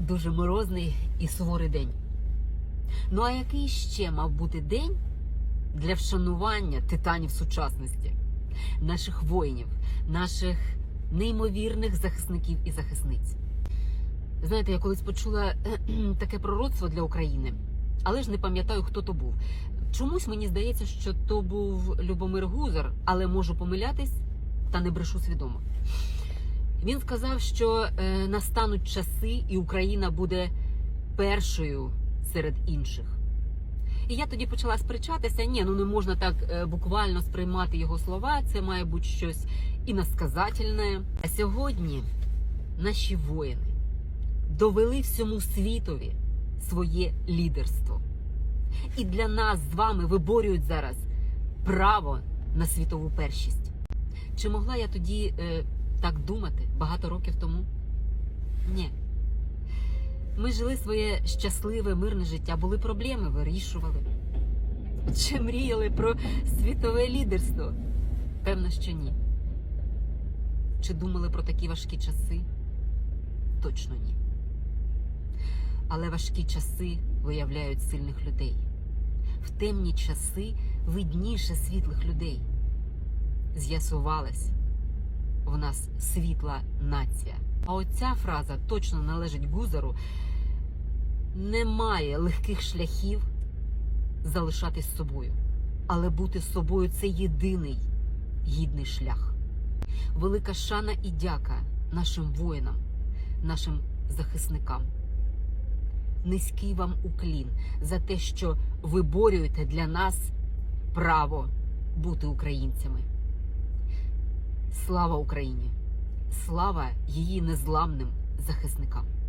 дуже морозний і суворий день. Ну а який ще мав бути день для вшанування титанів сучасності, наших воїнів, наших неймовірних захисників і захисниць? Знаєте, я колись почула таке пророцтво для України, але ж не пам'ятаю, хто то був. Чомусь мені здається, що то був Любомир Гузар, але можу помилятись та не брешу свідомо. Він сказав, що е, настануть часи, і Україна буде першою серед інших. І я тоді почала сперечатися: ні, ну не можна так е, буквально сприймати його слова. Це має бути щось іносказательне. А сьогодні наші воїни довели всьому світові своє лідерство. І для нас з вами виборюють зараз право на світову першість. Чи могла я тоді е, так думати багато років тому? Ні. Ми жили своє щасливе, мирне життя, були проблеми, вирішували. Чи мріяли про світове лідерство? Певно, що ні. Чи думали про такі важкі часи? Точно ні. Але важкі часи виявляють сильних людей. В темні часи видніше світлих людей. З'ясувалось, в нас світла нація. А оця фраза точно належить Гузару. Немає легких шляхів залишатись собою. Але бути собою це єдиний гідний шлях. Велика шана і дяка нашим воїнам, нашим захисникам. Низький вам уклін за те, що виборюєте для нас право бути українцями. Слава Україні! Слава її незламним захисникам!